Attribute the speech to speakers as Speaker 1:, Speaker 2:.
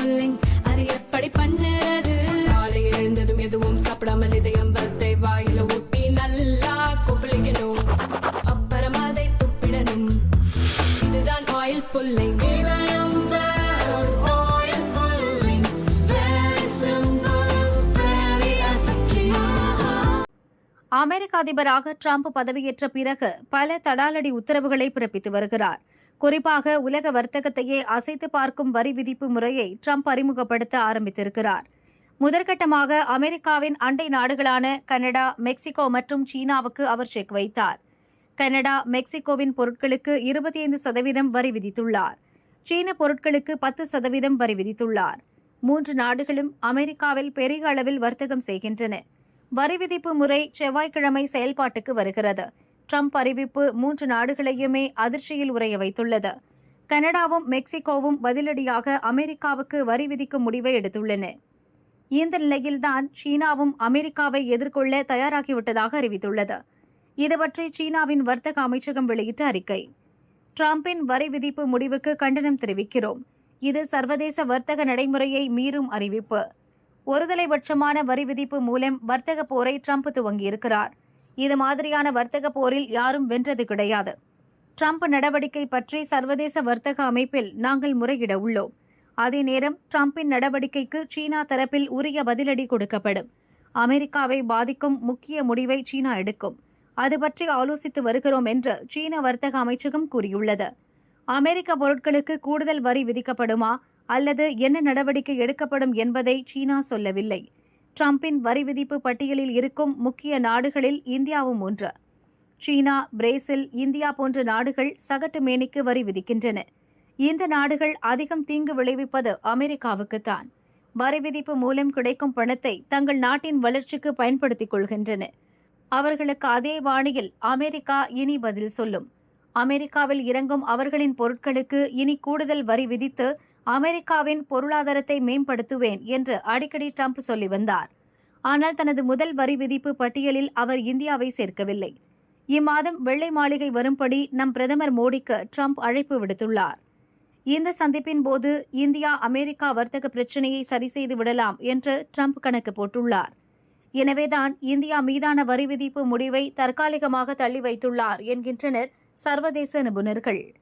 Speaker 1: Pulling அது எப்படி பண்ணுறது? காலை எழுந்ததும் எதுவும் சாப்பிடாமல் இதயம் வளத்தை வாயில ஊட்டி நல்லா கொப்பளிக்கணும். அப்புறம் அதை துப்பிடணும். இதுதான் ஆயில் புல்லிங்
Speaker 2: அமெரிக்க அதிபராக ட்ரம்ப் பதவியேற்ற பிறகு பல தடாலடி உத்தரவுகளை பிறப்பித்து வருகிறார். குறிப்பாக உலக வர்த்தகத்தையே அசைத்து பார்க்கும் வரி விதிப்பு முறையை ட்ரம்ப் அறிமுகப்படுத்த ஆரம்பித்திருக்கிறார். முதற்கட்டமாக அமெரிக்காவின் அண்டை நாடுகளான கனடா மெக்சிகோ மற்றும் சீனாவுக்கு அவர் செக் வைத்தார். கனடா மெக்சிகோவின் பொருட்களுக்கு இருபத்தி ஐந்து சதவீதம் வரி விதித்துள்ளார். சீன பொருட்களுக்கு பத்து சதவீதம் வரி விதித்துள்ளார். மூன்று நாடுகளும் அமெரிக்காவில் பெரிய அளவில் வர்த்தகம் செய்கின்றன. வரி விதிப்பு முறை செவ்வாய்க்கிழமை செயல்பாட்டுக்கு வருகிறது. ட்ரம்ப் அறிவிப்பு மூன்று நாடுகளையுமே அதிர்ச்சியில் உறைய வைத்துள்ளது. கனடாவும் மெக்சிகோவும் பதிலடியாக அமெரிக்காவுக்கு வரி விதிக்கும் முடிவை எடுத்துள்ளன. இந்த நிலையில்தான் சீனாவும் அமெரிக்காவை எதிர்கொள்ள தயாராகிவிட்டதாக அறிவித்துள்ளது. இதுபற்றி சீனாவின் வர்த்தக அமைச்சகம் வெளியிட்ட அறிக்கை. ட்ரம்பின் வரி விதிப்பு முடிவுக்கு கண்டனம் தெரிவிக்கிறோம். இது சர்வதேச வர்த்தக நடைமுறையை மீறும் அறிவிப்பு. ஒருதலைபட்சமான வரி விதிப்பு மூலம் வர்த்தக போரை ட்ரம்ப் துவங்கியிருக்கிறார். இது மாதிரியான வர்த்தக போரில் யாரும் வென்றது கிடையாது. ட்ரம்ப் நடவடிக்கை பற்றி சர்வதேச வர்த்தக அமைப்பில் நாங்கள் முறையிட உள்ளோம். அதே நேரம் ட்ரம்பின் நடவடிக்கைக்கு சீனா தரப்பில் உரிய பதிலடி கொடுக்கப்படும். அமெரிக்காவை பாதிக்கும் முக்கிய முடிவை சீனா எடுக்கும். அது பற்றி ஆலோசித்து வருகிறோம் என்று சீன வர்த்தக அமைச்சகம் கூறியுள்ளது. அமெரிக்க பொருட்களுக்கு கூடுதல் வரி விதிக்கப்படுமா அல்லது என்ன நடவடிக்கை எடுக்கப்படும் என்பதை சீனா சொல்லவில்லை. ட்ரம்பின் வரி விதிப்பு பட்டியலில் இருக்கும் முக்கிய நாடுகளில் இந்தியாவும் ஒன்று. சீனா பிரேசில் இந்தியா போன்ற நாடுகள் சகட்டு மேனிக்கு வரி விதிக்கின்றன. இந்த நாடுகள் அதிகம் தீங்கு விளைவிப்பது அமெரிக்காவுக்குத்தான். வரி விதிப்பு மூலம் கிடைக்கும் பணத்தை தங்கள் நாட்டின் வளர்ச்சிக்கு பயன்படுத்திக் கொள்கின்றன. அவர்களுக்கு அதே வாணியில் அமெரிக்கா இனி பதில் சொல்லும். அமெரிக்காவில் இறங்கும் அவர்களின் பொருட்களுக்கு இனி கூடுதல் வரி விதித்து அமெரிக்காவின் பொருளாதாரத்தை மேம்படுத்துவேன் என்று அடிக்கடி ட்ரம்ப் சொல்லி வந்தார். ஆனால் தனது முதல் வரி விதிப்பு பட்டியலில் அவர் இந்தியாவை சேர்க்கவில்லை. இம்மாதம் வெள்ளை மாளிகை வரும்படி நம் பிரதமர் மோடிக்கு ட்ரம்ப் அழைப்பு விடுத்துள்ளார். இந்த சந்திப்பின் போது இந்தியா அமெரிக்கா வர்த்தக பிரச்சினையை சரி செய்து விடலாம் என்று ட்ரம்ப் கணக்கு போட்டுள்ளார். எனவேதான் இந்தியா மீதான வரி விதிப்பு முடிவை தற்காலிகமாக தள்ளி வைத்துள்ளார் என்கின்றனர் சர்வதேச நிபுணர்கள்.